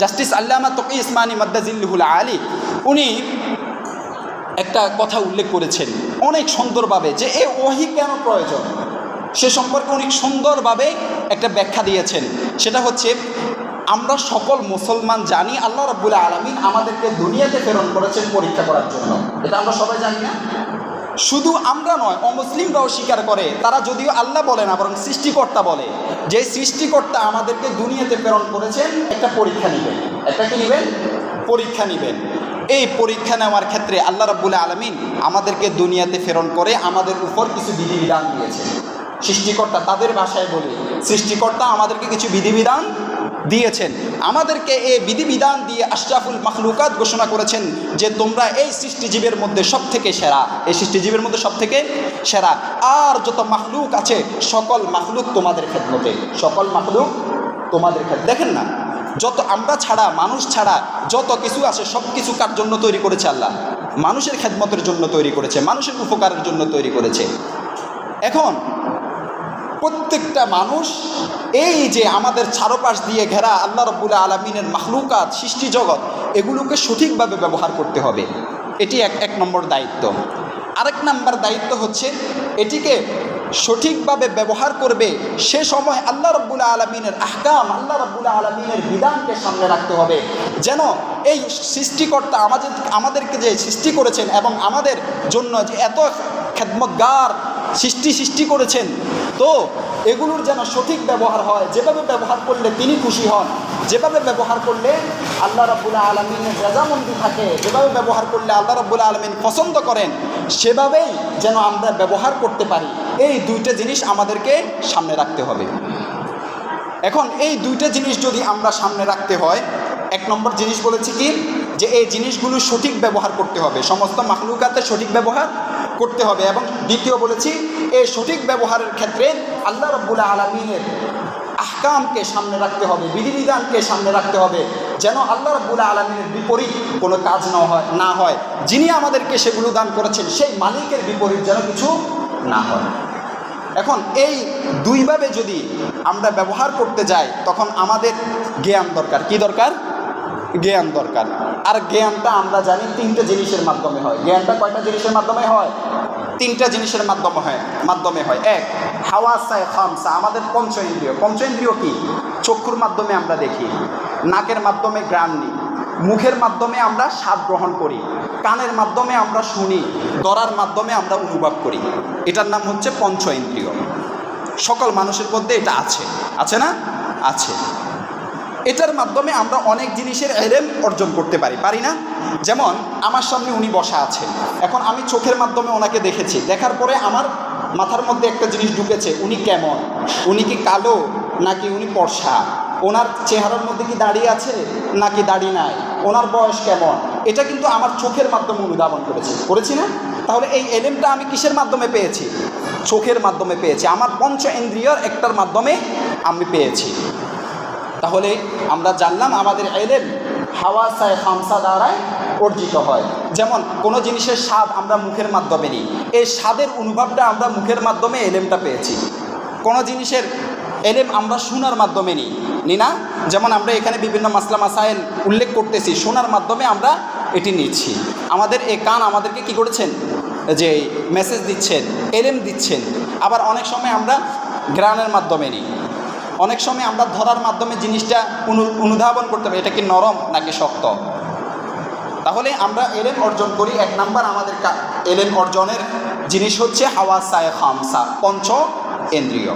Justice আল্লামা তকি ইসমানি মাদ্দাজিল্লুহুল আলী, উনি একটা কথা উল্লেখ করেছেন অনেক সুন্দরভাবে যে এ ওহি কেন প্রয়োজন? সে সম্পর্কে অনেক সুন্দরভাবে একটা ব্যাখ্যা দিয়েছেন। সেটা হচ্ছে, আমরা সকল মুসলমান জানি আল্লাহ রাব্বুল আলমিন আমাদেরকে দুনিয়াতে প্রেরণ করেছেন পরীক্ষা করার জন্য। এটা আমরা সবাই জানি না? শুধু আমরা নয়, অমুসলিমরাও স্বীকার করে, তারা যদিও আল্লাহ বলে না, বরং সৃষ্টিকর্তা বলে। যে সৃষ্টিকর্তা আমাদেরকে দুনিয়াতে প্রেরণ করেছেন, একটা পরীক্ষা নেবেন। একটা কি নেবেন? পরীক্ষা নেবেন। এই পরীক্ষা নেওয়ার ক্ষেত্রে আল্লাহ রাবুল আলমিন আমাদেরকে দুনিয়াতে প্রেরণ করে আমাদের উপর কিছু বিধিবিধান দিয়েছে সৃষ্টিকর্তা তাদের ভাষায় বলি, সৃষ্টিকর্তা আমাদেরকে কিছু বিধিবিধান দিয়েছেন। আমাদেরকে এই বিধিবিধান দিয়ে আশরাফুল মাখলুকাত ঘোষণা করেছেন যে তোমরা এই সৃষ্টিজীবের মধ্যে সব থেকে সেরা। এই সৃষ্টিজীবের মধ্যে সব থেকে সেরা। আর যত মাখলুক আছে, সকল মাখলুক তোমাদের খেদমতে। সকল মাখলুক তোমাদের ক্ষেত্রে দেখেন না, যত আমরা ছাড়া, মানুষ ছাড়া, যত কিছু আছে সব কিছু কার জন্য তৈরি করেছে আল্লাহ? মানুষের খেদমতের জন্য তৈরি করেছে, মানুষের উপকারের জন্য তৈরি করেছে। এখন প্রত্যেকটা মানুষ এই যে আমাদের চারপাশ দিয়ে ঘেরা আল্লাহ রব্বুল আলমিনের মাখলুকাত, সৃষ্টি জগৎ, এগুলোকে সঠিকভাবে ব্যবহার করতে হবে। এটি এক এক নম্বর দায়িত্ব। আরেক নম্বর দায়িত্ব হচ্ছে, এটিকে সঠিকভাবে ব্যবহার করবে সে সময় আল্লাহ রব্বুল আলমিনের আহকাম, আল্লাহ রব্বুল আলমিনের বিধানকে সামনে রাখতে হবে। যেন এই সৃষ্টিকর্তা আমাদের, আমাদেরকে যে সৃষ্টি করেছেন এবং আমাদের জন্য যে এত খেদমতগার সৃষ্টি সৃষ্টি করেছেন। তো এগুলোর যেন সঠিক ব্যবহার হয়, যেভাবে ব্যবহার করলে তিনি খুশি হন, যেভাবে ব্যবহার করলে আল্লাহ রাবুল্লাহ আলমিনের রেজামন্দি থাকে, যেভাবে ব্যবহার করলে আল্লাহ রাবুল্লাহ আলমিন পছন্দ করেন, সেভাবেই যেন আমরা ব্যবহার করতে পারি। এই দুইটা জিনিস আমাদেরকে সামনে রাখতে হবে। এখন এই দুইটা জিনিস যদি আমরা সামনে রাখতে হয়, এক নম্বর জিনিস বলেছি কি? যে এই জিনিসগুলো সঠিক ব্যবহার করতে হবে। সমস্ত মাখলুকাতে সঠিক ব্যবহার করতে হবে। এবং দ্বিতীয় বলেছি, এই সঠিক ব্যবহারের ক্ষেত্রে আল্লাহ রব্বুল আলমিনের আহকামকে সামনে রাখতে হবে, বিধিবিধানকে সামনে রাখতে হবে, যেন আল্লাহ রব্বুল আলমিনের বিপরীত কোনো কাজ না হয় না হয়। যিনি আমাদেরকে সেগুলো দান করেছেন, সেই মালিকের বিপরীত যেন কিছু না হয়। এখন এই দুইভাবে যদি আমরা ব্যবহার করতে যাই, তখন আমাদের জ্ঞান দরকার। কি দরকার? জ্ঞান দরকার। আর জ্ঞানটা আমরা জানি তিনটে জিনিসের মাধ্যমে হয়। জ্ঞানটা কয়টা জিনিসের মাধ্যমে হয়? তিনটা জিনিসের মাধ্যমে হয় মাধ্যমে হয়। এক, হাওয়াসায় খামসা, আমাদের পঞ্চ ইন্দ্রিয় পঞ্চ ইন্দ্রিয় কী? চক্ষুর মাধ্যমে আমরা দেখি, নাকের মাধ্যমে গ্রাম নিই, মুখের মাধ্যমে আমরা স্বাদ গ্রহণ করি, কানের মাধ্যমে আমরা শুনি দরার মাধ্যমে আমরা অনুভব করি। এটার নাম হচ্ছে পঞ্চ ইন্দ্রিয় সকল মানুষের মধ্যে এটা আছে। আছে না? আছে। এটার মাধ্যমে আমরা অনেক জিনিসের এলেম অর্জন করতে পারি পারি না? যেমন, আমার সামনে উনি বসা আছেন। এখন আমি চোখের মাধ্যমে ওনাকে দেখেছি। দেখার পরে আমার মাথার মধ্যে একটা জিনিস ঢুকেছে, উনি কেমন? উনি কি কালো? নাকি উনি পর্ষা ওনার চেহারার মধ্যে কি দাড়ি আছে? নাকি দাড়ি নাই? ওনার বয়স কেমন? এটা কিন্তু আমার চোখের মাধ্যমে অনুধাবন করেছি। করেছি না? তাহলে এই এলেমটা আমি কিসের মাধ্যমে পেয়েছি? চোখের মাধ্যমে পেয়েছি। আমার পঞ্চ ইন্দ্রিয়র একটার মাধ্যমে আমি পেয়েছি। তাহলে আমরা জানলাম আমাদের এলেম হাওয়া সায় খামসা দ্বারায় অর্জিত হয়। যেমন কোনো জিনিসের স্বাদ আমরা মুখের মাধ্যমে নিই, এই স্বাদের অনুভবটা আমরা মুখের মাধ্যমে এলেমটা পেয়েছি। কোনো জিনিসের এলেম আমরা শোনার মাধ্যমে নিই। নি না? যেমন আমরা এখানে বিভিন্ন মাসলা মাসাইল উল্লেখ করতেছি, শোনার মাধ্যমে আমরা এটি নিচ্ছি। আমাদের এ কান আমাদেরকে কি করেছেন? যে মেসেজ দিচ্ছেন, এলেম দিচ্ছেন। আবার অনেক সময় আমরা গ্রানের মাধ্যমে নিই। অনেক সময় আমরা ধরার মাধ্যমে জিনিসটা অনু- অনুধাবন করতে পারি, এটা কি নরম নাকি শক্ত? তাহলে আমরা এলেম অর্জন করি, এক নাম্বার আমাদের এলেম অর্জনের জিনিস হচ্ছে হাওয়া সায় খামসা, পঞ্চ ইন্দ্রিয়।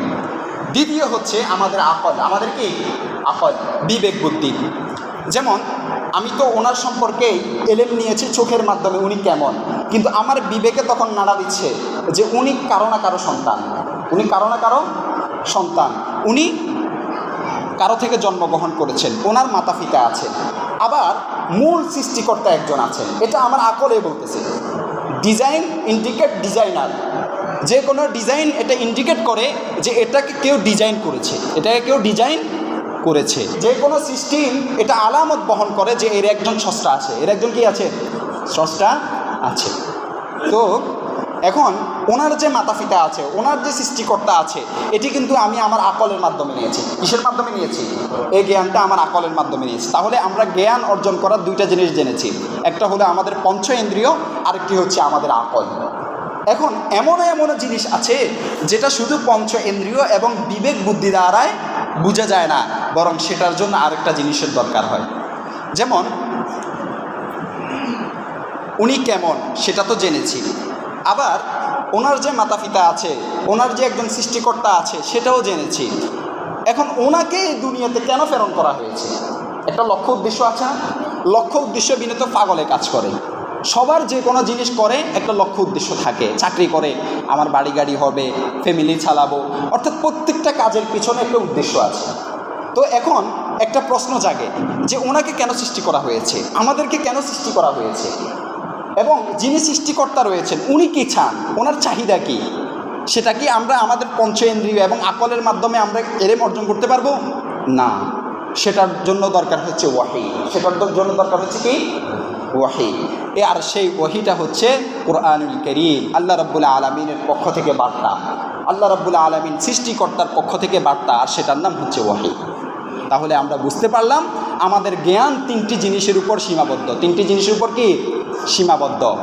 দ্বিতীয় হচ্ছে আমাদের আকল, আমাদের কি? আকল, বিবেক বুদ্ধি। যেমন, আমি তো ওনার সম্পর্কে এলেম নিয়েছি চোখের মাধ্যমে, উনি কেমন? কিন্তু আমার বিবেকে তখন নাড়া দিচ্ছে যে উনি কারও না কারও সন্তান। উনি কারও না কারও সন্তান। উনি কারও থেকে জন্মগ্রহণ করেছেন, ওনার মাতা পিতা আছেন। আবার মূল সৃষ্টিকর্তা একজন আছেন। এটা আমার আকলে বলতেছে। Design indicate designer. যে কোনো ডিজাইন এটা ইন্ডিকেট করে যে এটাকে কেউ ডিজাইন করেছে, এটাকে কেউ ডিজাইন করেছে। যে কোনো সিস্টেম এটা আলামত বহন করে যে এর একজন স্রষ্টা আছে। এর একজন কি আছে? স্রষ্টা আছে। তো এখন ওনার যে মাতা পিতা আছে, ওনার যে সৃষ্টিকর্তা আছে, এটি কিন্তু আমি আমার আকলের মাধ্যমে নিয়েছি। কিসের মাধ্যমে নিয়েছি? এই জ্ঞানটা আমার আকলের মাধ্যমে নিয়েছি। তাহলে আমরা জ্ঞান অর্জন করার দুইটা জিনিস জেনেছি। একটা হলো আমাদের পঞ্চ ইন্দ্রিয়, আরেকটি হচ্ছে আমাদের আকল। এখন এমন এমন জিনিস আছে যেটা শুধু পঞ্চ ইন্দ্রিয় এবং বিবেক বুদ্ধি দ্বারায় বোঝা যায় না, বরং সেটার জন্য আরেকটা জিনিসের দরকার হয়। যেমন, উনি কেমন সেটা তো জেনেছি। আবার ওনার যে মাতা পিতা আছে, ওনার যে একজন সৃষ্টিকর্তা আছে, সেটাও জেনেছি। এখন ওনাকে এই দুনিয়াতে কেন প্রেরণ করা হয়েছে? একটা লক্ষ্য উদ্দেশ্য আছে লক্ষ্য উদ্দেশ্য বিনে তো পাগলে কাজ করে। সবার যে কোনো জিনিস করে, একটা লক্ষ্য উদ্দেশ্য থাকে। চাকরি করে, আমার বাড়ি গাড়ি হবে ফ্যামিলি চালাবো। অর্থাৎ প্রত্যেকটা কাজের পিছনে একটা উদ্দেশ্য আছে। তো এখন একটা প্রশ্ন জাগে যে ওনাকে কেন সৃষ্টি করা হয়েছে? আমাদেরকে কেন সৃষ্টি করা হয়েছে? এবং যিনি সৃষ্টিকর্তা রয়েছেন, উনি কি চান? ওনার চাহিদা কি? সেটা কি আমরা আমাদের পঞ্চেন্দ্রিয় এবং আকলের মাধ্যমে আমরা এরেম অর্জন করতে পারব? না। সেটার জন্য দরকার হচ্ছে ওয়াহি। সেটার জন্য দরকার হচ্ছে কি? ওয়াহি। এ আর সেই ওয়াহিটা হচ্ছে কোরআনুল করিম। আল্লাহ রব্বুল আলমিনের পক্ষ থেকে বার্তা। আল্লাহ রব্বুল আলমিন সৃষ্টিকর্তার পক্ষ থেকে বার্তা, আর সেটার নাম হচ্ছে ওয়াহি। তাহলে আমরা বুঝতে পারলাম, আমাদের জ্ঞান তিনটি জিনিসের উপর সীমাবদ্ধ। তিনটি জিনিসের উপর কি? সীমাবদ্ধ।